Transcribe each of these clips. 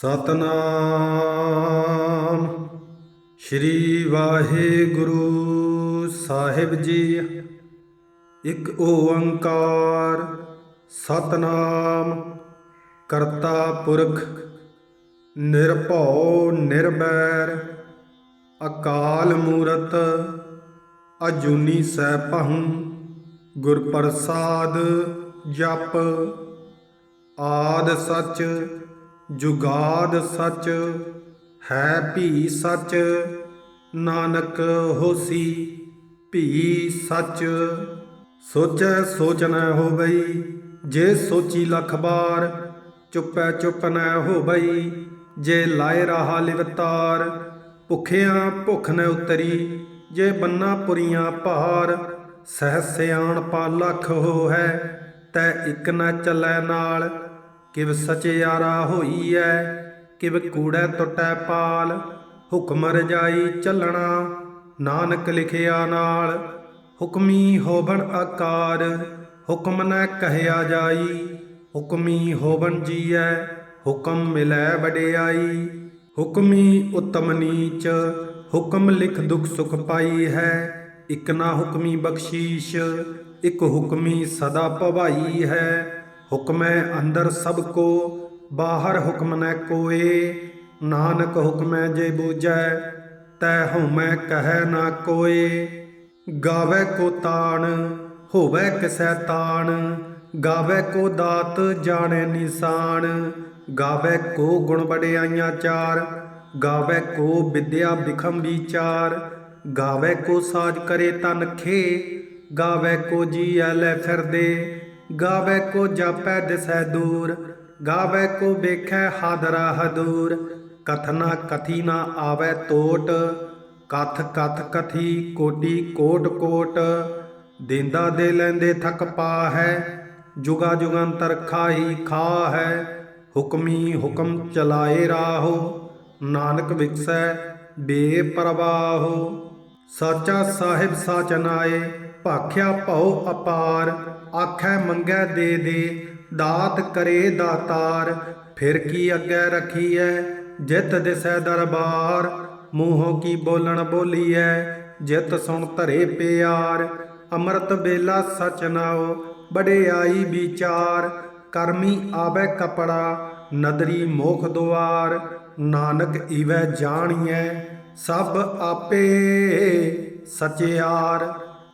ਸਤਨਾਮ। ਸ੍ਰੀ ਵਾਹਿਗੁਰੂ ਸਾਹਿਬ ਜੀ, ਇੱਕ ਓੰਕਾਰ ਸਤਨਾਮ। ਕਰਤਾ ਪੁਰਖ, ਨਿਰਭਉ ਨਿਰਬੈਰ ਅਕਾਲ ਮੂਰਤ, ਅਜੂਨੀ ਸੈਭੰ ਗੁਰ ਪ੍ਰਸਾਦ ਜਪ, ਆਦ ਸੱਚ ਜੁਗਾਦ ਸੱਚ ਹੈ, ਭੀ ਸੱਚ। ਨਾਨਕ ਹੋਸੀ, ਭੀ ਸੱਚ। ਸੋਚੈ ਸੋਚ ਨ ਹੋਵਈ, ਜੇ ਸੋਚੀ ਲਖ ਬਾਰ, ਚੁੱਪੈ ਚੁੱਪ ਨ ਹੋਵਈ। ਜੇ ਲਾਇ ਰਹਾ ਲਿਵਤਾਰ ਭੁਖਿਆਂ ਭੁਖ ਨ ਉਤਰੀ। ਜੇ ਬੰਨਾ ਪੁਰੀਆਂ ਭਾਰ ਸਹਿ ਸਿਆਣ ਪਾ ਲਖ ਹੋ ਹੈ ਤੈ ਇਕ ਨ ਚੱਲੈ ਨਾਲ। ਕਿਵ ਸਚਿਆਰਾ ਹੋਈ ਐ ਕਿਵ ਕੂੜੈ ਟੁੱਟੈ ਪਾਲ, ਹੁਕਮ ਰਜਾਈ ਚੱਲਣਾ, ਨਾਨਕ ਲਿਖਿਆ ਨਾਲ, ਹੁਕਮੀ ਹੋਵਣ ਆਕਾਰ, ਹੁਕਮ ਨ ਕਹਿਆ ਜਾਈ, ਹੁਕਮੀ ਹੋਵਣ ਜੀਐ, ਹੁਕਮ ਮਿਲੈ ਵਡਿਆਈ, ਹੁਕਮੀ ਉਤਮ ਨੀਚ, ਹੁਕਮ ਲਿਖ ਦੁਖ ਸੁਖ ਪਾਈ ਹੈ, ਇਕ ਨਾ ਹੁਕਮੀ ਬਖਸ਼ੀਸ਼, ਇਕ ਹੁਕਮੀ ਸਦਾ ਭਵਾਈ ਹੈ। ਹੁਕਮੈ ਅੰਦਰ ਸਭ ਕੋ, ਬਾਹਰ ਹੁਕਮ ਨੈ ਕੋਏ। ਨਾਨਕ ਹੁਕਮੈ ਜੇ ਬੂਝੈ, ਤੈ ਹਉਮੈ ਕਹੈ ਨਾ ਕੋਏ। ਗਾਵੇ ਕੋ ਤਾਣ, ਹੋਵੇ ਕਿਸੈ ਤਾਣ। ਗਾਵੇ ਕੋ ਦਾਤ, ਜਾਣੈ ਨਿਸ਼ਾਨ। ਗਾਵੇ ਕੋ ਗੁਣ ਬੜਾਈਆਂ ਚਾਰ। ਗਾਵੇ ਕੋ ਵਿਦਿਆ ਬਿਖਮ ਵਿਚਾਰ। ਗਾਵੇ ਕੋ ਸਾਜ ਕਰੇ ਤਨ ਖੇ। ਗਾਵੇ ਕੋ ਜੀਐ ਲੈ ਫਿਰਦੇ। ਗਾਵੇ ਕੋ ਜਾਪੈ ਦਿਸੈ ਦੂਰ, ਗਾਵੇ ਕੋ ਵੇਖੈ ਹਾਦਰਾ ਹਦੂਰ। ਕਥਨਾ ਕਥੀ ਨਾ ਆਵੇ ਤੋਟ, ਕਥ ਕਥ ਕਥੀ ਕੋਟੀ ਕੋਟ ਕੋਟ। ਦਿੰਦਾ ਦੇ ਲੈਂਦੇ ਥਕ ਪਾ ਹੈ ਜੁਗਾ ਜੁਗੰਤਰ ਖਾਈ ਖਾ ਹੈ ਹੁਕਮੀ ਹੁਕਮ ਚਲਾਏ ਰਾਹੋ, ਨਾਨਕ ਵਿਕਸੈ ਬੇਪਰਵਾਹੋ। ਸਾਚਾ ਸਾਹਿਬ ਸਾਚਨਾਏ ਭਾਖਿਆ ਭਉ ਅਪਾਰ, ਆਖੈ ਮੰਗੈ ਦੇ ਦੇ, ਦਾਤ ਕਰੇ ਦਾਤਾਰ, ਫਿਰ ਕੀ ਅੱਗੇ ਰਖੀਐ, ਜਿਤ ਦਿਸੈ ਦਰਬਾਰ, ਮੂੰਹੋਂ ਕੀ ਬੋਲਣ ਬੋਲੀਐ, ਜਿਤ ਸੁਣ ਧਰੇ ਪਿਆਰ, ਅੰਮ੍ਰਿਤ ਵੇਲਾ ਸਚ ਨਾਉ ਬੜਿਆਈ ਵਿਚਾਰ, ਕਰਮੀ ਆਵੇ ਕਪੜਾ, ਨਦਰੀ ਮੋਖ ਦੁਆਰ, ਨਾਨਕ ਈਵੈ ਜਾਣੀਐ, ਸਭ ਆਪੇ ਸਚਿਆਰ।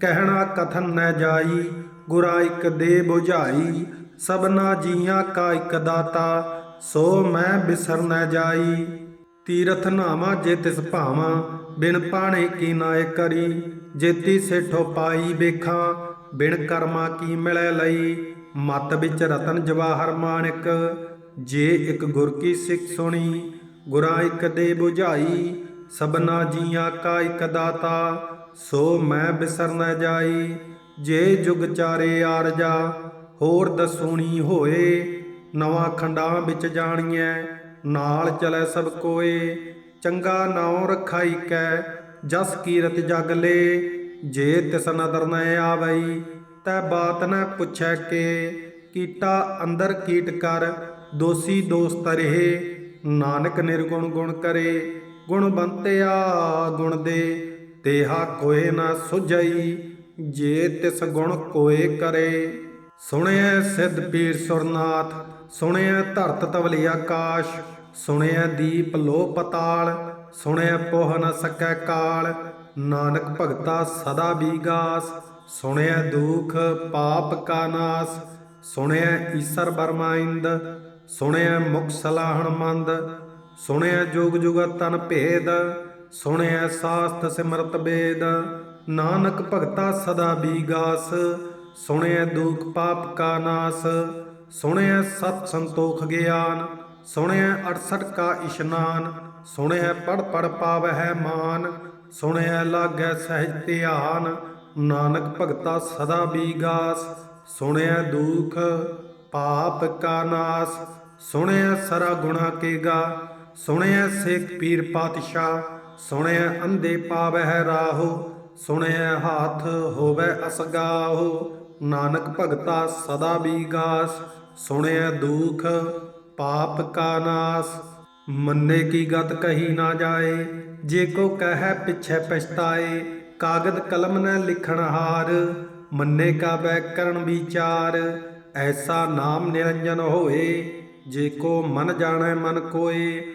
ਕਹਿਣਾ ਕਥਨ ਨ ਜਾਈ, ਗੁਰਾ ਇਕ ਦੇ 부ਝਾਈ ਸਭਨਾ ਜੀਆਂ ਕਾ ਇਕ ਦਾਤਾ, ਸੋ ਮੈਂ ਬਿਸਰ ਨ ਜਾਈ। ਤੀਰਥ ਨਾਮਾ ਜੇ ਤਿਸ ਭਾਵਾਂ, ਬਿਨ ਪਾਣੇ ਕੀ ਨਾਏ ਕਰੀ। ਜੇਤੀ ਸੇਠੋ ਪਾਈ ਵੇਖਾਂ, ਬਿਨ ਕਰਮਾ ਕੀ ਮਿਲੈ ਲਈ। ਮਤ ਵਿੱਚ ਰਤਨ ਜਵਾਹਰ ਮਾਣਿਕ, ਜੇ ਇੱਕ ਗੁਰ ਕੀ ਸਿੱਖ ਸੁਣੀ, ਗੁਰਾਂ ਇੱਕ ਦੇ 부ਝਾਈ ਸਭਨਾ ਜੀਆਂ ਕਾ ਇਕ ਦਾਤਾ ਸੋ ਮੈਂ ਬਿਸਰ ਨਾ ਜਾਈ, ਜੇ ਜੁਗ ਚਾਰੇ ਆਰਜਾ ਹੋਰ ਦਸੂਣੀ ਹੋਏ, ਨਵਾਂ ਖੰਡਾਂ ਵਿੱਚ ਜਾਣੀਐ, ਨਾਲ ਚਲੇ ਸਭ ਕੋਏ, ਚੰਗਾ ਨਾਉ ਰਖਾਈ ਕੈ, ਜਸ ਕੀਰਤ ਜਗ ਲੇ, ਜੇ ਤਿਸ ਨਦਰ ਨ ਆਵਈ, ਤੈ ਬਾਤ ਨ ਪੁੱਛੈ ਕੇ, ਕੀਟਾ ਅੰਦਰ ਕੀਟ ਕਰ, ਦੋਸੀ ਦੋਸਤ ਰਹੇ, ਨਾਨਕ ਨਿਰਗੁਣ ਗੁਣ ਕਰੇ, ਗੁਣ ਬੰਤਿਆ ਗੁਣ ਦੇ ਤੇਹਾ ਕੋਏ ਨਾ ਸੁਝਈ, ਜੇ ਤਿਸ ਗੁਣ ਕੋਏ ਕਰੇ। ਸੁਣਿਆ ਸਿੱਧ ਪੀਰ ਸੁਰਨਾਥ ਸੁਣਿਆ ਧਰਤ ਤਵਲੀ ਆਕਾਸ਼ ਸੁਣਿਆ ਦੀਪ ਲੋ ਪਤਾਲ ਸੁਣਿਆ ਪੋਹ ਨ ਸਕੈ ਕਾਲ। ਨਾਨਕ ਭਗਤਾ ਸਦਾ ਬੀਗਾਸ ਸੁਣਿਆ ਦੁਖ ਪਾਪ ਕਾ ਨਾਸ। ਸੁਣਿਆ ਈਸਰ ਬਰਮਾਇੰਦ ਸੁਣਿਆ ਮੁਖ ਸਲਾਹਣ ਮੰਦ। ਸੁਣਿਐ ਜੁਗ ਜੁਗਤ ਤਨ ਭੇਦ ਸੁਣਿਐ ਸਾਸਤ ਸਿਮਰਤ ਬੇਦ, ਨਾਨਕ ਭਗਤਾ ਸਦਾ ਬੀਗਾਸ, ਸੁਣਿਆ ਦੁਖ ਪਾਪ ਕਾ ਨਾਸ, ਸੁਣਿਆ ਸਤ ਸੰਤੋਖ ਗਿਆਨ, ਸੁਣਿਆ 68 ਕਾ ਇਸ਼ਨਾਨ, ਸੁਣਿਆ ਪੜ ਪੜ ਪਾਵਹਿ ਮਾਨ, ਸੁਣਿਆ ਲਾਗੈ ਸਹਿਜ ਧਿਆਨ, ਨਾਨਕ ਭਗਤਾ ਸਦਾ ਬੀਗਾਸ, ਸੁਣਿਆ ਦੁਖ ਪਾਪ ਕਾ ਨਾਸ, ਸੁਣਿਆ ਸਰਾ ਗੁਣਾ ਕੇਗਾ, ਸੁਣਿਆ ਸੇਖ ਪੀਰ ਪਾਤਸ਼ਾਹ ਸੁਣਿਆ ਅੰਧੇ ਪਾਵਹਿ ਰਾਹੋ, ਸੁਣਿਆ ਹਾਥ ਹੋਵੇ ਅਸਗਾਹੋ। ਨਾਨਕ ਭਗਤਾ ਸਦਾ ਬੀਗਾਸ ਸੁਣਿਆ ਦੁਖ ਪਾਪ ਕਾ ਨਾਸ। ਮੰਨੇ ਕੀ ਗਤ ਕਹੀ ਨਾ ਜਾਏ, ਜੇ ਕੋ ਕਹੈ ਪਿਛੈ ਪਛਤਾਏ। ਕਾਗਦ ਕਲਮ ਨ ਲਿਖਣ ਹਾਰ, ਮੰਨੇ ਕਾ ਬੈਕਰਨ ਵਿਚਾਰ। ਐਸਾ ਨਾਮ ਨਿਰੰਜਨ ਹੋਏ, ਜੇ ਕੋ ਮਨ ਜਾਣੈ ਮਨ ਕੋਏ।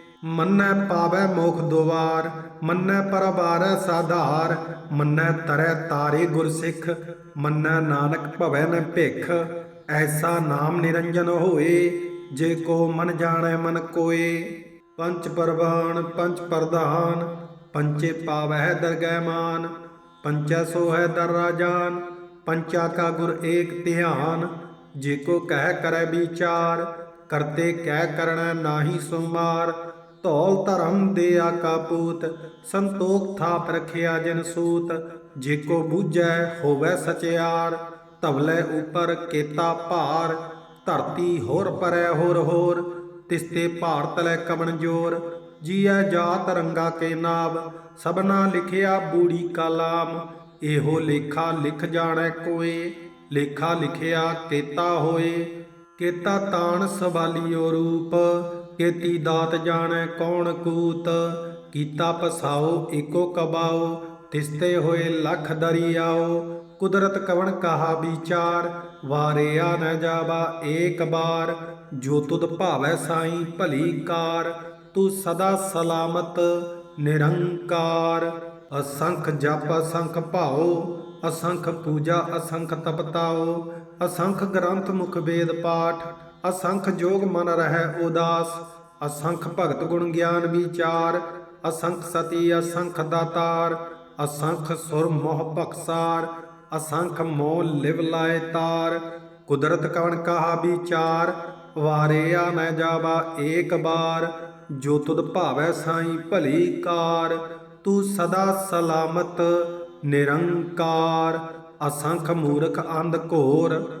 ਮੰਨੈ ਪਾਵੈ ਮੋਖ ਦੁਆਰ, ਮੰਨੈ ਪਰਬਾਰੈ ਸਾਧਾਰ, ਮੰਨੈ ਤਰੈ ਤਾਰੇ ਗੁਰ ਸਿੱਖ, ਮੰਨੈ ਨਾਨਕ ਭਵੈ ਨ ਭਿਖ, ਐਸਾ ਨਾਮ ਨਿਰੰਜਨ ਹੋਏ, ਜੇ ਕੋ ਮਨ ਜਾਣੈ ਮਨ ਕੋਏ। ਪੰਚ ਪਰਵਾਨ, ਪੰਚ ਪ੍ਰਧਾਨ, ਪੰਚੇ ਪਾਵਹਿ ਦਰਗਹਿ ਮਾਨ, ਪੰਚੈ ਸੋ ਹੈ ਦਰ ਰਾਜਾਨ, ਪੰਚਾ ਕਾ ਗੁਰ ਏਕ ਧਿਆਨ, ਜੇ ਕੋ ਕਹਿ ਕਰੈ ਵਿਚਾਰ, ਕਰਤੇ ਕਹਿ ਕਰਣਾ ਨਾਹੀ ਸੁਮਾਰ ਧੌਲ ਧਰਮ ਦੇ ਆਕਾ ਪੂਤ, ਸੰਤੋਖ ਥਾਪ ਰਖਿਆ ਜਨ ਸੂਤ। ਜੇ ਕੋ ਬੂਝੈ ਹੋਵੇ ਸਚਿਆਰ ਧਵਲੇ ਉਪਰ ਕੇਤਾ ਭਾਰ। ਧਰਤੀ ਹੋਰ ਪਰੈ ਹੋਰ ਹੋਰ ਤਿਸਤੇ ਭਾਰਤ ਲੈ ਕਵਣ ਜੋਰ। ਜੀਐ ਜਾਤ ਰੰਗਾ ਕੇ ਨਾਮ ਸਭਨਾ ਲਿਖਿਆ ਬੂੜੀ ਕਲਾਮ। ਇਹੋ ਲੇਖਾ ਲਿਖ ਜਾਣੈ ਕੋਏ, ਲੇਖਾ ਲਿਖਿਆ ਕੇਤਾ ਹੋਏ। ਕੇਤਾ ਤਾਣ ਸਵਾਲੀਓ ਰੂਪ ਕੇਤੀ ਦਾਤ ਜਾਣੈ ਕੌਣ ਕੂਤ, ਕੀਤਾ ਪਸਾਓ ਏਕੋ ਕਬਾਓ ਤਿਸਤੇ ਹੋਏ ਲਖ ਦਰਿਆਓ ਕੁਦਰਤ ਕਵਣ ਕਹਾ ਵਿਚਾਰ ਵਾਰਿਆ ਨ ਜਾਵਾ ਏਕ ਬਾਰ, ਜੋ ਤੁਧ ਭਾਵੈ ਸਾਈ ਭਲੀ ਕਾਰ, ਤੂੰ ਸਦਾ ਸਲਾਮਤ, ਨਿਰੰਕਾਰ। ਅਸੰਖ ਜਪ, ਅਸੰਖ ਭਾਉ, ਅਸੰਖ ਪੂਜਾ, ਅਸੰਖ ਤਪਤਾਓ ਅਸੰਖ ਗ੍ਰੰਥ ਮੁਖ ਵੇਦ ਪਾਠ ਅਸੰਖ ਜੋਗ ਮਨ ਰਹਿ ਉਦਾਸ, ਅਸੰਖ ਭਗਤ ਗੁਣ ਗਿਆਨ ਵਿਚਾਰ, ਅਸੰਖ ਸਤੀ, ਅਸੰਖ ਦਾਤਾਰ, ਅਸੰਖ ਸੁਰ ਮੋਹ ਭਖਸਾਰ, ਅਸੰਖ ਮੋਹ ਲਿਵ ਲਾਏ ਤਾਰ, ਕੁਦਰਤ ਕਵਣ ਕਹਾ ਵਿਚਾਰ ਵਾਰਿਆ ਨ ਜਾਵਾ ਏਕ ਬਾਰ, ਜੋ ਤੁਧ ਭਾਵੈ ਸਾਈ ਭਲੀ ਕਾਰ, ਤੂੰ ਸਦਾ ਸਲਾਮਤ, ਨਿਰੰਕਾਰ, ਅਸੰਖ ਮੂਰਖ ਅੰਧ ਘੋਰ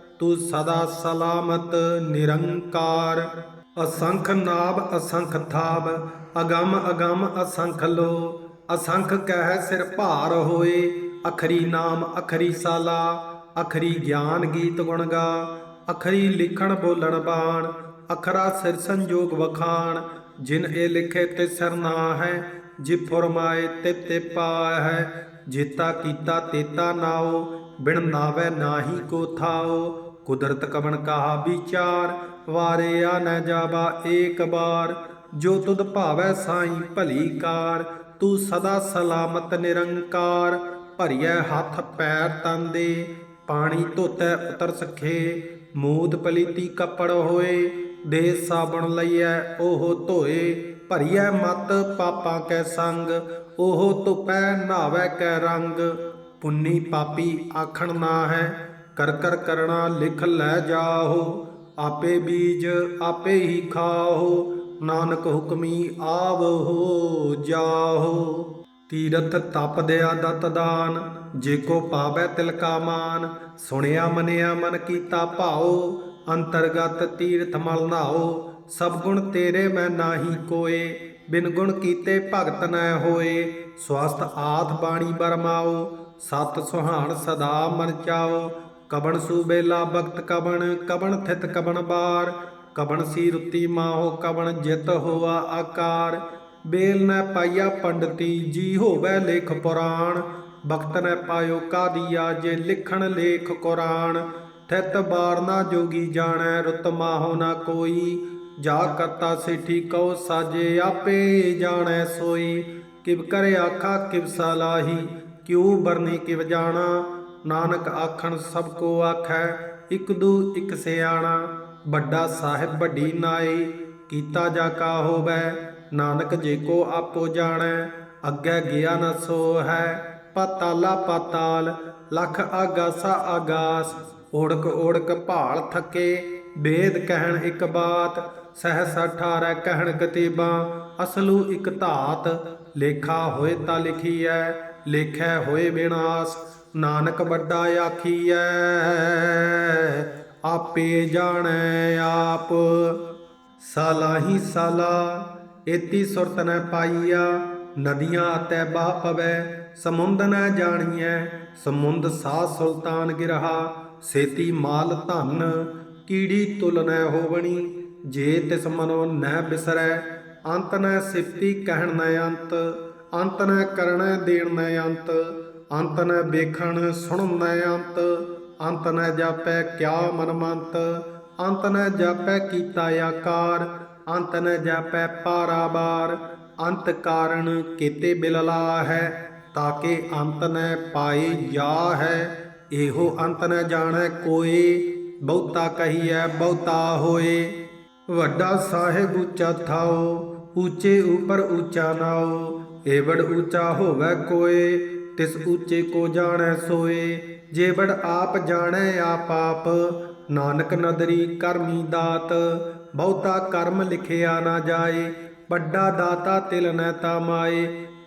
ਤੂੰ ਸਦਾ ਸਲਾਮਤ, ਨਿਰੰਕਾਰ। ਅਸੰਖ ਨਾਭ, ਅਸੰਖ ਥਾਬ ਅਗੰਮ ਅਗੰਮ, ਅਸੰਖ ਲੋ। ਅਸੰਖ ਕਹਿ ਸਿਰ ਭਾਰ ਹੋਏ, ਅਖਰੀ ਨਾਮ, ਅਖਰੀ ਸਾਲਾ। ਅਖਰੀ ਗਿਆਨ ਗੀਤ ਗੁਣ ਗਾ, ਅਖਰੀ ਲਿਖਣ ਬੋਲਣ ਬਾਣ। ਅਖਰਾ ਸਿਰ ਸੰਜੋਗ ਵਖਾਣ, ਜਿਨ ਇਹ ਲਿਖੇ ਤੇ ਸਰਨਾ ਹੈ, ਜਿ ਫਰਮਾਏ ਤੇ ਤੇ ਹੈ। ਜੇਤਾ ਕੀਤਾ ਤੇਤਾ ਨਾਓ, ਬਿਨ ਨਾਵੇ ਨਾਹੀ ਕੋ ਥਾਓ। ਕੁਦਰਤ ਕਵਣ ਕਹਾ ਵਿਚਾਰ? ਵਾਰਿਆ ਨ ਜਾਵਾ ਏਕ ਬਾਰ। ਜੋ ਤੁਧ ਭਾਵੈ ਸਾਈ ਭਲੀ ਕਾਰ, ਤੂੰ ਸਦਾ ਸਲਾਮਤ ਨਿਰੰਕਾਰ। ਭਰੀਐ ਹੱਥ ਪੈਰ ਤਨ ਦੇ ਪਾਣੀ ਧੋਤੈ ਉਤਰ ਸਖੇ। ਮੂਦ ਪਲੀਤੀ ਕੱਪੜ ਹੋਏ ਦੇ ਸਾਬਣ ਲਈਐ ਉਹ ਧੋਏ। ਭਰੀਐ ਮਤ ਪਾਪਾਂ ਕੈ ਸੰਗ, ਉਹ ਧੁਪੈ ਨਾਵੇ ਕੈ ਰੰਗ। ਪੁੰਨੀ ਪਾਪੀ ਆਖਣ ਨਾ ਹੈ ਕਰ ਕਰ ਕਰਣਾ ਲਿਖ ਲੈ ਜਾਹੋ, ਆਪੇ ਬੀਜ ਆਪੇ ਹੀ ਖਾਹੋ, ਨਾਨਕ ਹੁਕਮੀ ਆਵਹੋ ਜਾਹੋ। ਤੀਰਥ ਤਪ ਦਿਆ ਦਤ ਦਾਨ, ਜੇ ਕੋ ਪਾਵੈ ਤਿਲ ਕਾ ਮਾਨ, ਸੁਣਿਆ ਮਨਿਆ ਮਨ ਕੀਤਾ ਭਾਉ, ਅੰਤਰਗਤ ਤੀਰਥ ਮਲ ਨਾਓ ਸਭ ਗੁਣ ਤੇਰੇ ਮੈਂ ਨਾਹੀ ਕੋਏ, ਬਿਨ ਗੁਣ ਕੀਤੇ ਭਗਤ ਨੈ ਹੋਏ ਸਵਸਤ ਆਥ ਬਾਣੀ ਬਰਮਾਓ ਸਤ ਸੁਹਾਣ ਸਦਾ ਮਨ ਚਾਓ ਕਬਣ ਸੂਬੇਲਾ ਬਖਤ ਕਬਣ ਕਬਣ ਥਿਤ ਕਬਣ ਬਾਰ। ਕਬਣ ਸੀ ਰੁੱਤੀ ਮਾਹੋ ਕਬਣ ਜਿਤ ਹੋਆ ਆਕਾਰ। ਬੇਲ ਨੈ ਪਾਈਆ ਪੰਡਤੀ, ਜੀ ਹੋਵੇ ਲੇਖ ਪੁਰਾਣ। ਬਖਤ ਨੈ ਪਾਇਓ ਕਾਦੀਆ ਜੇ ਲਿਖਣ ਲੇਖ ਕੁਰਾਨ ਥਿਤ ਬਾਰ ਨਾ ਜੋਗੀ ਜਾਣੈ, ਰੁੱਤ ਮਾਹੋ ਨਾ ਕੋਈ। ਜਾ ਕਰਤਾ ਸਿਠੀ ਕਉ ਸਾਜੇ, ਆਪੇ ਜਾਣੈ ਸੋਈ। ਕਿਵ ਕਰੇ ਆਖਾ, ਕਿਵ ਸਲਾਹੀ ਕਿਉ ਬਰਨੀ ਕਿਵ ਜਾਣਾ। ਨਾਨਕ ਆਖਣ ਸਭ ਕੋ ਆਖੈ, ਇਕ ਦੂ ਇਕ ਸਿਆਣਾ, ਵੱਡਾ ਸਾਹਿਬ ਵੱਡੀ ਨਾਈ, ਕੀਤਾ ਜਾ ਕਾ ਹੋਵੈ, ਨਾਨਕ ਜੇ ਕੋ ਆਪੋ ਜਾਣੈ, ਅੱਗੇ ਗਿਆ ਨ ਸੋ ਹੈ ਪਤਾਲਾ ਪਤਾਲ, ਲਖ ਆਗਾਸਾ ਆਗਾਸ, ਓੜਕ ਓੜਕ ਭਾਲ ਥਕੇ ਵੇਦ ਕਹਿਣ ਇੱਕ ਬਾਤ, ਸਹਸ 18 ਕਹਿਣ ਕਤੀਬਾ ਅਸਲੂ ਇੱਕ ਧਾਤ, ਲੇਖਾ ਹੋਏ ਤਾਂ ਲਿਖੀਐ, ਲੇਖੈ ਹੋਏ ਵਿਨਾਸ਼ ਨਾਨਕ ਵੱਡਾ ਆਖੀਐ, ਆਪੇ ਜਾਣੈ ਆਪ। ਸਾਲਾਹੀ ਸਾਲਾ, ਏਤੀ ਸੁਰਤ ਨ ਪਾਈਆ, ਨਦੀਆਂ ਅਤੈ ਬਾਹ ਪਵੈ, ਸਮੁੰਦ ਨ ਜਾਣੀਐ। ਸਮੁੰਦ ਸਾ ਸੁਲਤਾਨ ਗਿਰਹਾ, ਸੇਤੀ ਮਾਲ ਧਨ, ਕੀੜੀ ਤੁਲ ਨ ਹੋਵਣੀ, ਜੇ ਤਿਸ ਮਨੋ ਨੈ ਬਿਸਰੈ, ਅੰਤ ਨ ਸਿਫਤੀ ਕਹਿਣ ਨੈ ਅੰਤ ਅੰਤ ਨੈ ਕਰਣੈ ਦੇਣ ਨ ਅੰਤ। ਅੰਤ ਨ ਵੇਖਣ ਸੁਣਨ ਨ ਅੰਤ ਅੰਤ ਨ ਜਾਪੈ ਕਿਆ ਮਨਮੰਤ, ਅੰਤ ਨ ਜਾਪੈ ਕੀਤਾ ਆਕਾਰ, ਅੰਤ ਨ ਜਾਪੈ ਪਾਰਾਬਾਰ ਅੰਤ ਕਾਰਨ ਕੀਤੇ ਬਿਲਲਾ ਹੈ, ਤਾਕੇ ਅੰਤ ਨ ਪਾਏ ਜਾ ਹੈ, ਇਹੋ ਅੰਤ ਨ ਜਾਣੈ ਕੋਈ ਬਹੁਤਾ ਕਹੀਐ ਬਹੁਤਾ ਹੋਏ। ਵੱਡਾ ਸਾਹਿਬ ਉੱਚਾ ਥਾਓ, ਉੱਚੇ ਉਪਰ ਉੱਚਾ ਨਾਓ, ਏਵੜ ਉੱਚਾ ਹੋਵੇ ਕੋਏ ਤਿਸ ਉੱਚੇ ਕੋ ਜਾਣੈ ਸੋਏ ਜੇਬੜ ਆਪ ਜਾਣੈ ਆਪ ਆਪ ਨਾਨਕ ਨਦਰੀ ਕਰਮੀ ਦਾਤ, ਬਹੁਤਾ ਕਰਮ ਲਿਖਿਆ ਨਾ ਜਾਏ, ਵੱਡਾ ਦਾਤਾ ਤਿਲ ਨੈ ਤਾ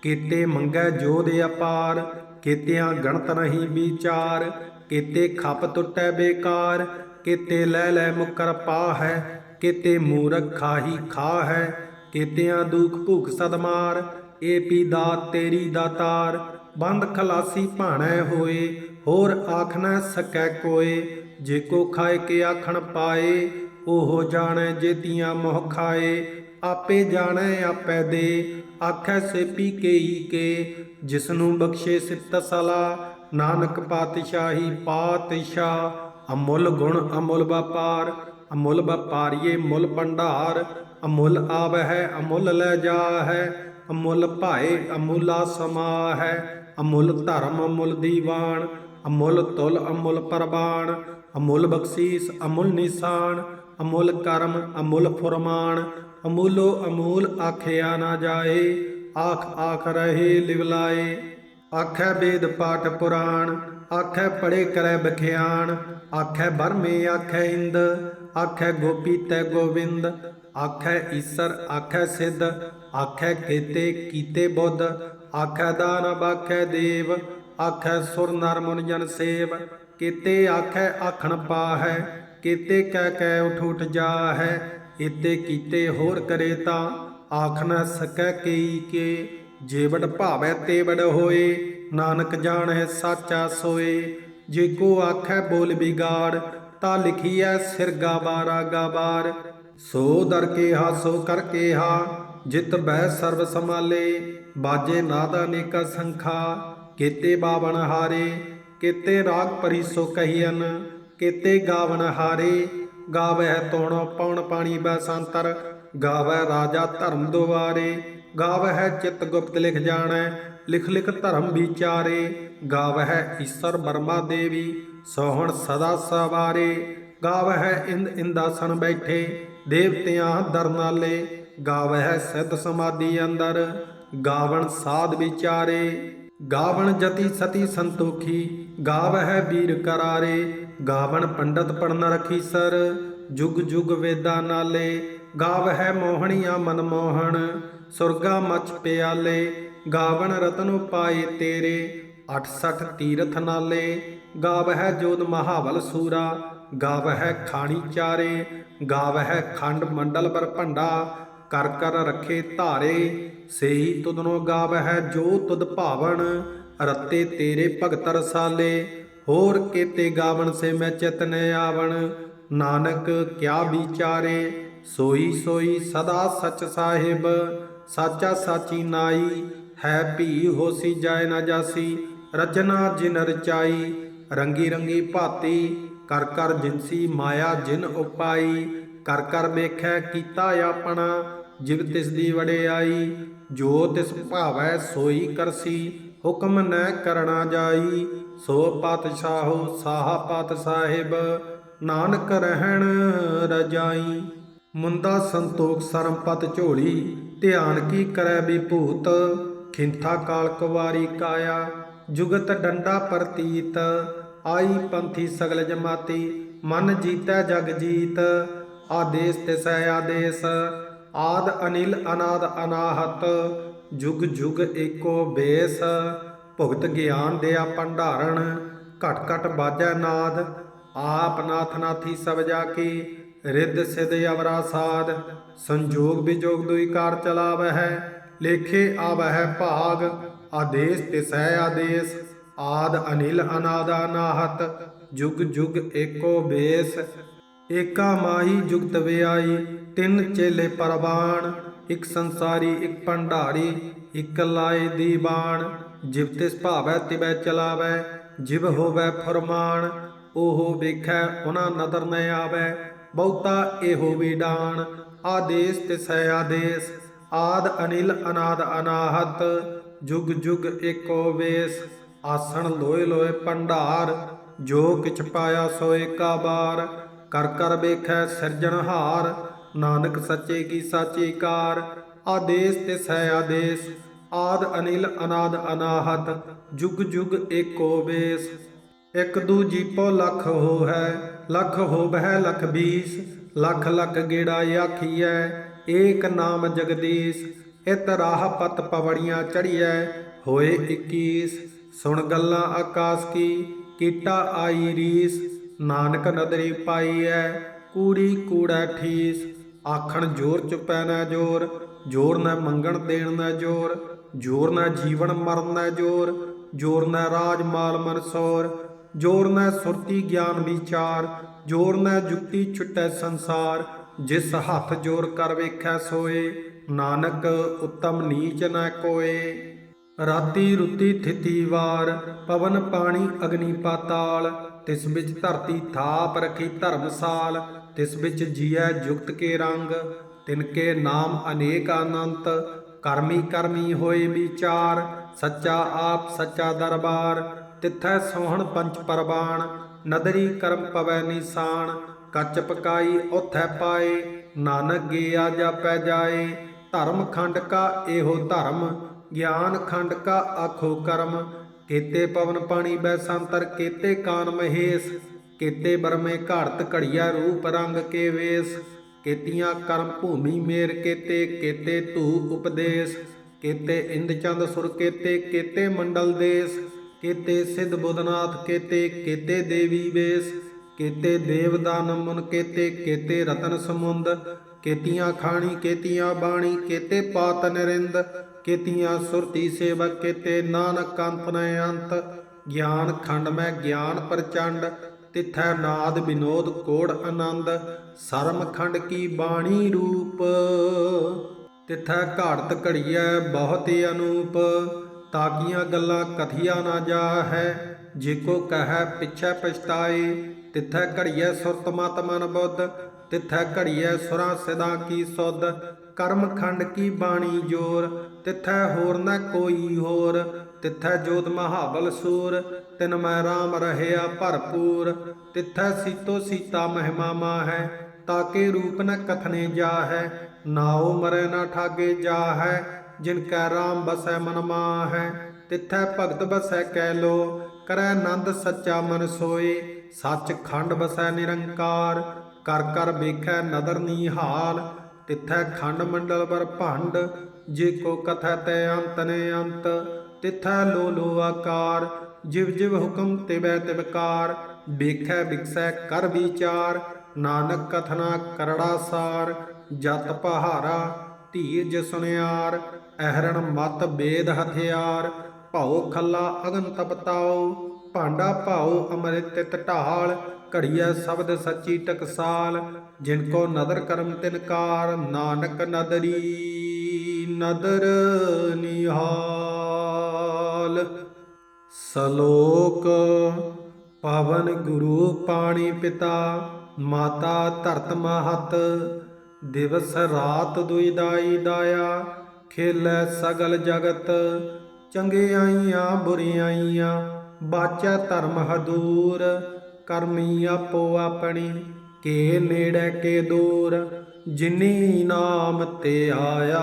ਕੀਤੇ ਮੰਗੈ ਜੋਧ ਅਪਾਰ, ਕੀਤਿਆਂ ਗਣਤ ਨਹੀਂ ਵਿਚਾਰ, ਕੀਤੇ ਖੱਪ ਟੁੱਟੈ ਬੇਕਾਰ, ਕੀਤੇ ਲੈ ਲੈ ਮੁਕਰ ਪਾ ਹੈ ਕੀਤੇ ਮੂਰਖ ਖਾਹੀ ਖਾ ਹੈ ਕੀਤਿਆਂ ਦੁਖ ਭੁਖ ਸਦਮਾਰ, ਏ ਪੀ ਦਾਤ ਤੇਰੀ ਦਾਤਾਰ ਬੰਦ ਖਲਾਸੀ ਭਾਣੈ ਹੋਏ, ਹੋਰ ਆਖਣਾ ਸਕੈ ਕੋਏ, ਜੇ ਕੋ ਖਾਏ ਕੇ ਆਖਣ ਪਾਏ, ਉਹ ਜਾਣੈ ਜੇਤੀਆਂ ਮੋਹ ਖਾਏ, ਆਪੇ ਜਾਣੈ ਆਪੇ ਦੇ, ਆਖੈ ਸੇਪੀ ਕੇਈ ਕੇ ਜਿਸਨੂੰ ਬਖਸ਼ੇ ਸਿੱਤ ਸਲਾ, ਨਾਨਕ ਪਾਤਸ਼ਾਹੀ ਪਾਤਸ਼ਾਹ, ਅਮੁੱਲ ਗੁਣ ਅਮੁੱਲ ਵਪਾਰ, ਅਮੁੱਲ ਵਪਾਰੀਏ ਮੁੱਲ ਭੰਡਾਰ, ਅਮੁੱਲ ਆਵ ਹੈ ਅਮੁੱਲ ਲੈ ਜਾ ਹੈ ਅਮੁੱਲ ਭਾਏ ਅਮੁੱਲਾ ਸਮਾ ਹੈ ਅਮੁੱਲ ਧਰਮ ਅਮੁੱਲ ਦੀਵਾਨ, ਅਮੁੱਲ ਤੁਲ ਅਮੁੱਲ ਪਰਬਾਨ ਅਮੁੱਲ ਬਖਸ਼ੀਸ ਅਮੁੱਲ ਨਿਸ਼ਾਨ, ਅਮੁੱਲ ਕਰਮ ਅਮੁੱਲ ਫੁਰਮਾਨ, ਅਮੁੱਲੋ ਅਮੂਲ ਆਖਿਆ ਨਾ ਜਾਏ, ਆਖ ਆਖ ਰਹੇ ਲਿਵਲਾਏ ਆਖੈ ਵੇਦ ਪਾਠ ਪੁਰਾਣ, ਆਖੈ ਪੜੇ ਕਰੈ ਬਖਿਆਣ, ਆਖੈ ਬਰਮੇ ਆਖੈ ਇੰਦ, ਆਖੈ ਗੋਪੀ ਤੈ ਗੋਵਿੰਦ, ਆਖੈ ਈਸਰ ਆਖੈ ਸਿੱਧ, ਆਖੈ ਕੀਤੇ ਕੀਤੇ ਬੁੱਧ ਆਖੈ ਦਾਨ ਬਾਖੈ ਦੇਵ, ਆਖੈ ਸੁਰ ਨਰ ਮੁਨ ਜਨ ਸੇਵ। ਕੀਤੇ ਆਖੈ ਆਖਣ ਪਾਹੈ, ਕੀਤੇ ਕਹਿ ਕਹਿ ਉਠ ਉਠ ਜਾਹੈ। ਇਤੇ ਕੀਤੇ ਹੋਰ ਕਰੇ ਤਾਂ ਆਖ ਸਕੈ ਕਈ ਕੇ। ਜੇਵੜ ਭਾਵੈ ਤੇਵੜ ਹੋਏ, ਨਾਨਕ ਜਾਣੈ ਸਾਚਾ ਸੋਏ। ਜੇ ਕੋ ਆਖੈ ਬੋਲ ਬਿਗਾੜ ਤਾ ਲਿਖੀਐ ਸਿਰ ਗਾਬਾਰਾ ਗਾਬਾਰ ਸੋ ਦਰ ਕੇ ਹਾਸੋ ਕਰ ਕੇ ਹਾ, ਜਿਤ ਬਹਿ ਸਰਬ ਸਮਾਲੇ ਬਾਜੇ ਨਾਦ ਅਨੇਕ ਸੰਖਾ, ਕੀਤੇ ਬਾਵਨ ਹਾਰੇ, ਕੀਤੇ ਰਾਗ ਪਰੀ ਸੋ ਕਹੀਨ ਕੀਤੇ ਗਾਵਨ ਹਾਰੇ। ਗਾਵਹਿ ਤੋਣ ਪਉਣ ਪਾਣੀ ਬੈ ਸੰਤਰ ਰਾਜਾ ਧਰਮ ਦੁਆਰੇ। ਗਾਵਹਿ ਚਿਤ ਗੁਪਤ ਲਿਖ ਜਾਣੈ, ਲਿਖ ਲਿਖ ਧਰਮ ਵਿਚਾਰੇ। ਗਾਵਹਿ ਈਸ਼ਰ ਬਰਮਾ ਦੇਵੀ, ਸੋਹਣ ਸਦਾ ਸਵਾਰੇ। ਗਾਵਹਿ ਇੰਦ ਇੰਦਾਸਨ ਬੈਠੇ, ਦੇਵਤਿਆਂ ਦਰਨਾਲੇ। ਗਾਵਹਿ ਸਿੱਧ ਸਮਾਧੀ ਅੰਦਰ ਗਾਵਣ ਸਾਧ ਵਿਚਾਰੇ, ਗਾਵਣ ਜਤੀ ਸਤੀ ਸੰਤੋਖੀ, ਗਾਵਹਿ ਵੀਰ ਕਰਾਰੇ, ਗਾਵਣ ਪੰਡਤ ਪੜਨ ਰਖੀ ਸਰ, ਜੁਗ ਜੁਗ ਵੇਦਾਂ ਨਾਲੇ, ਗਾਵਹਿ ਮੋਹਣੀਆਂ ਮਨ ਮੋਹਣ, ਸੁਰਗਾ ਮਚ ਪਿਆਲੇ, ਗਾਵਣ ਰਤਨ ਉਪਾਏ ਤੇਰੇ 68 ਤੀਰਥ ਨਾਲੇ, ਗਾਵਹਿ ਜੋਤ ਮਹਾਵਲ ਸੂਰਾ, ਗਾਵਹਿ ਖਾਣੀ ਚਾਰੇ, ਗਾਵਹਿ ਖੰਡ ਮੰਡਲ ਪਰ ਭੰਡਾ ਕਰ ਕਰ ਰੱਖੇ ਧਾਰੇ, ਸੇਈ ਤੁਧਨੋ ਗਾਵਹਿ ਜੋ ਤੁਧ ਭਾਵਨ, ਰਤੇ ਤੇਰੇ ਭਗਤ ਰਸਾਲੇ, ਹੋਰ ਕੇਤੇ ਗਾਵਨ ਸੇ ਮੈਂ ਚਿਤਨ ਆਵਣ। ਨਾਨਕ ਕਿਆ ਵਿਚਾਰੇ, ਸੋਈ ਸੋਈ ਸਦਾ ਸਚ ਸਾਹਿਬ, ਸਾਚਾ ਸਾਚੀ ਨਾਈ, ਹੈ ਭੀ ਹੋਸੀ ਜਾਏ ਨਾ ਜਾਸੀ, ਰਚਨਾ ਜਿਨ ਰਚਾਈ, ਰੰਗੀ ਰੰਗੀ ਭਾਤੀ, ਕਰ ਕਰ ਜਿਨਸੀ ਮਾਇਆ ਜਿਨ ਉਪਾਈ, ਕਰ ਕਰ ਵੇਖੈ ਕੀਤਾ ਆਪਣਾ ਜਿਵ ਤਿਸ ਦੀ ਵਡਿਆਈ ਜੋ ਤਿਸ ਭਾਵੈ ਸੋਈ ਕਰਸੀ, ਹੁਕਮ ਨੈ ਕਰਣਾ ਜਾਈ, ਸੋ ਪਾਤਸ਼ਾਹੋ ਸਾਹਾ ਪਾਤ ਸਾਹਿਬ, ਨਾਨਕ ਰਹਿਣ ਰਜਾਈ। ਮੁੰਦਾ ਸੰਤੋਖ ਸਰਮਪਤ ਝੋਲੀ, ਧਿਆਨ ਕੀ ਕਰੈ ਵਿਭੂਤ, ਖਿੰਥਾ ਕਾਲ ਕੁਵਾਰੀ ਕਾਇਆ, ਜੁਗਤ ਡੰਡਾ ਪ੍ਰਤੀਤ, ਆਈ ਪੰਥੀ ਸਗਲ ਜਮਾਤੀ, ਮਨ ਜੀਤੈ ਜਗ ਜੀਤ, ਆਦੇਸ ਤਿਸੈ ਆਦੇਸ। ਆਦ ਅਨਿਲ ਅਨਾਦ ਅਨਾਹਤ, ਜੁਗ ਜੁਗ ਏਕੋ ਬੇਸ, ਭੁਗਤ ਗਿਆਨ ਦਿਆ ਭੰਡਾਰਣ, ਘਟ ਘਟ ਬਾਜੈ ਨਾਦ, ਆਪ ਨਾਥ ਨਾਥੀ ਸਭ ਜਾ ਕੀ, ਰਿੱਧ ਸਿਧ ਅਵਰਾ ਸਾਧ ਸੰਜੋਗ ਵਿਜੋਗ ਦੁਈ ਕਾਰ ਚਲਾਵਹਿ, ਲੇਖੇ ਆਵਹਿ ਭਾਗ, ਆਦੇਸ ਤਿਸੈ ਆਦੇਸ, ਆਦ ਅਨਿਲ ਅਨਾਦ ਅਨਾਹਤ, ਜੁਗ ਜੁਗ ਏਕੋ ਬੇਸ। ਏਕਾ ਮਾਹੀ ਜੁਗਤ ਵਿਆਈ ਤਿੰਨ ਚੇਲੇ ਪਰਵਾਨ ਇੱਕ ਸੰਸਾਰੀ, ਇੱਕ ਭੰਡਾਰੀ, ਇੱਕ ਲਾਏ ਦੀਵਾਨ। ਜਿਵ ਤਿਸ ਭਾਵੈ ਤਿਵੈ ਚਲਾਵੈ ਜਿਵ ਹੋਵੈ ਫਰਮਾਨ, ਉਹ ਵੇਖੈ, ਉਹਨਾਂ ਨਦਰ ਨ ਆਵੈ। ਬਹੁਤਾ ਇਹੋ ਵਿਡਾਨ ਆਦੇਸ ਤਿਸੈ ਆਦੇਸ। ਆਦ ਅਨਿਲ, ਅਨਾਦ ਅਨਾਹਤ, ਜੁਗ ਜੁਗ ਏਕੋ ਵੇਸ। ਆਸਣ ਲੋਏ ਲੋਏ ਭੰਡਾਰ, ਜੋ ਕਿਛ ਪਾਇਆ ਸੋ ਏਕਾ ਬਾਰ ਕਰ ਕਰ ਵੇਖੈ ਸਿਰਜਣਹਾਰ ਨਾਨਕ ਸੱਚੇ ਕੀ ਸਾਚੀ ਕਾਰ, ਆਦੇਸ ਤੇ ਸਹਿ ਆਦੇਸ, ਆਦ ਅਨਿਲ ਅਨਾਦ ਅਨਾਹਤ, ਜੁਗ ਜੁਗ ਏਕੋ ਵੇਸ ਇਕ ਦੂਜੀ ਪੋ ਲੱਖ ਹੋ ਹੈ ਲੱਖ ਹੋ ਬਹਿ ਲੱਖ ਬੀਸ, ਲੱਖ ਲੱਖ ਗੇੜਾ ਆਖੀਐ, ਏਕ ਨਾਮ ਜਗਦੀਸ਼, ਇਤ ਰਾਹ ਪਤ ਪਵੜੀਆਂ ਚੜੀਐ, ਹੋਏ 21 ਸੁਣ ਗੱਲਾਂ ਆਕਾਸ ਕੀ, ਕੀਟਾ ਆਈ ਰੀਸ, ਨਾਨਕ ਨਦਰੀ ਪਾਈਐ, ਕੂੜੀ ਕੂੜਾ ਠੀਸ। ਆਖਣ ਜੋਰ ਚੁਪੈ ਨਾ ਜੋਰ ਜੋਰ ਨਾ ਮੰਗਣ ਦੇਣ ਨਾ ਜੋਰ ਜੋਰ ਨਾ ਜੀਵਨ ਮਰਨ ਨਾ ਜੋਰ ਜੋਰ ਨਾ ਰਾਜ ਮਾਲ ਮਨਸੋਰ ਜੋਰ ਨਾ ਸੁਰਤੀ ਗਿਆਨ ਵਿਚਾਰ, ਜੋਰ ਨਾ ਜੁਗਤੀ ਛੁਟੈ ਸੰਸਾਰ, ਜਿਸ ਹੱਥ ਜੋਰ ਕਰ ਵੇਖੈ ਸੋਏ, ਨਾਨਕ ਉਤਮ ਨੀਚ ਨਾ ਕੋਏ। ਰਾਤੀ ਰੁੱਤੀ ਥਿਤੀ ਵਾਰ, ਪਵਨ ਪਾਣੀ ਅਗਨੀ ਪਾਤਾਲ, ਤਿਸ ਵਿੱਚ ਧਰਤੀ ਥਾਪ ਰਖੀ ਧਰਮਸਾਲ ਤਿਸ ਵਿੱਚ ਜੀਐ ਜੁਗਤ ਕੇ ਰੰਗ, ਤਿਨ ਕੇ ਨਾਮ ਅਨੇਕ ਅਨੰਤ, ਕਰਮੀ ਕਰਮੀ ਹੋਏ ਵਿਚਾਰ, ਸੱਚਾ ਆਪ ਸੱਚਾ ਦਰਬਾਰ, ਤਿੱਥੈ ਸੋਹਣ ਪੰਚ ਪਰਬਾਨ ਨਦਰੀ ਕਰਮ ਪਵੈ ਨਿਸ਼ਾਨ ਕੱਚ ਪਕਾਈ ਉਥੈ ਪਾਏ, ਨਾਨਕ ਗਿਆ ਜਾਪੈ ਜਾਏ, ਧਰਮ ਖੰਡ ਕਾ ਇਹੋ ਧਰਮ, ਗਿਆਨ ਖੰਡ ਕਾ ਆਖੋ ਕਰਮ, ਕੀਤੇ ਪਵਨ ਪਾਣੀ ਬੈ ਸੰਤਰ, ਕੀਤੇ ਕਾਨ ਮਹੇਸ਼। ਕੀਤੇ ਬਰਮੇ ਘਾੜਤ ਘੜੀਆ ਰੂਪ ਰੰਗ ਕੇ ਵੇਸ, ਕੀਤੀਆਂ ਕਰਮ ਭੂਮੀ ਮੇਰ ਕੀਤੇ ਕੀਤੇ ਧੂ ਉਪਦੇਸ਼, ਕੀਤੇ ਇੰਦ ਚੰਦ ਸੁਰ ਕੀਤੇ ਕੀਤੇ ਮੰਡਲ ਦੇਸ, ਕੀਤੇ ਸਿੱਧ ਬੁੱਧਨਾਥ ਕੀਤੇ ਕੀਤੇ ਦੇਵੀ ਵੇਸ, ਕੀਤੇ ਦੇਵਦਾਨ ਮੁਨ ਕੀਤੇ ਕੀਤੇ ਰਤਨ ਸਮੁੰਦ, ਕੀਤੀਆਂ ਖਾਣੀ, ਕੀਤੀਆਂ ਬਾਣੀ, ਕੀਤੇ ਪਾਤ ਨਰਿੰਦ, ਕੀਤੀਆਂ ਸੁਰਤੀ ਸੇਵਕ, ਕੀਤੇ ਨਾਨਕ ਅੰਤ ਨ ਅੰਤ, ਗਿਆਨ ਖੰਡ ਮੈਂ ਗਿਆਨ ਪ੍ਰਚੰਡ ਤਿਥੈ ਨਾਦ ਵਿਨੋਦ ਕੋੜ ਆਨੰਦ, ਸਰਮ ਖੰਡ ਕੀ ਬਾਣੀ ਰੂਪ। ਤਿਥੈ ਘਾੜਤ ਘੜੀਐ ਬਹੁਤ ਅਨੂਪ, ਤਾਕੀਆਂ ਗੱਲਾਂ ਕਥੀਆ ਨਾ ਜਾਹੈ। ਜੇ ਕੋ ਕਹੈ ਪਿਛੈ ਪਛਤਾਏ, ਤਿਥੈ ਘੜੀਐ ਸੁਰਤ ਮਤ ਮਨ ਬੁੱਧ, ਤਿਥੈ ਘੜੀਐ ਸੁਰਾਂ ਸਿਦਾ ਕੀ ਸੁਧ। ਕਰਮ ਖੰਡ ਕੀ ਬਾਣੀ ਜੋਰ, ਤਿਥੈ ਹੋਰ ਨਾ ਕੋਈ ਹੋਰ। ਤਿਥੈ ਜੋਤ ਮਹਾਬਲ ਸੂਰ, ਤਿਨ ਮੈਂ RAM ਰਹਿਆ ਭਰਪੂਰ। ਤਿਥੈ ਸੀਤੋ ਸੀਤਾ ਮਹਿਮਾ ਮਾਹੈ, ਤਾਕੇ ਰੂਪ ਨ ਕਥਨੇ ਜਾਹੈ। ਨਾਉ ਮਰੈ ਨਾ ਠਾਗੇ ਜਾਹੈ, ਜਿਨ ਕੈ RAM ਬਸੈ ਮਨ ਮਾਹੈ। ਤਿਥੈ ਭਗਤ ਬਸੈ ਕੈ ਲੋ, ਕਰੈ ਆਨੰਦ ਸੱਚਾ ਮਨ ਸੋਏ। ਸੱਚ ਖੰਡ ਬਸੈ ਨਿਰੰਕਾਰ, ਕਰ ਕਰ ਵੇਖੈ ਨਦਰ ਨੀਹਾਲ। ਤਿਥੈ ਖੰਡ ਮੰਡਲ ਵਰ ਭੰਡ, ਜੇ ਕੋ ਕਥੈ ਤੈ ਅੰਤ ਨੇ ਅੰਤ। ਤਿਥੈ ਲੋ ਲੋ ਆਕਾਰ, ਜਿਵ ਜਿਵ ਹੁਕਮ ਤਿਵੈ ਤਿਵਕਾਰ ਵੇਖੈ ਵਿਕਸੈ ਕਰ ਵਿਚਾਰ, ਨਾਨਕ ਕਥਨਾ ਕਰੜਾ ਸਾਰ, ਜਤ ਪਹਾਰਾ ਧੀਰਜ ਸੁਨਿਆਰ, ਅਹਰਣ ਮਤ ਬੇਦ ਹਥਿਆਰ, ਭਾਉ ਖੱਲਾ ਅਗਨ ਤਪਤਾਉ ਭਾਂਡਾ ਭਾਉ ਅੰਮ੍ਰਿਤ ਤਿਤ ਢਾਲ, ਘੜੀਐ ਸ਼ਬਦ ਸੱਚੀ ਟਕਸਾਲ, ਜਿਨ ਕੋ ਨਦਰ ਕਰਮ ਤਿਨਕਾਰ ਨਾਨਕ ਨਦਰੀ ਨਦਰ ਨਿਹਾਲ। ਸ਼ਲੋਕ। ਪਵਨ ਗੁਰੂ ਪਾਣੀ ਪਿਤਾ, ਮਾਤਾ ਧਰਤ ਮਹਤ। ਦਿਵਸ ਰਾਤ ਦੁਇਦਾਈ ਦਾਇਆ, ਖੇਲੈ ਸਗਲ ਜਗਤ। ਚੰਗਿਆਈਆਂ ਬੁਰਿਆਈਆਂ, ਬਾਚਾ ਧਰਮ ਹਦੂਰ। ਕਰਮੀ ਆਪੋ ਆਪਣੀ, ਕੇ ਨੇੜੇ ਕੇ ਦੂਰ। ਜਿਨੀ ਨਾਮ ਤੇ ਆਇਆ।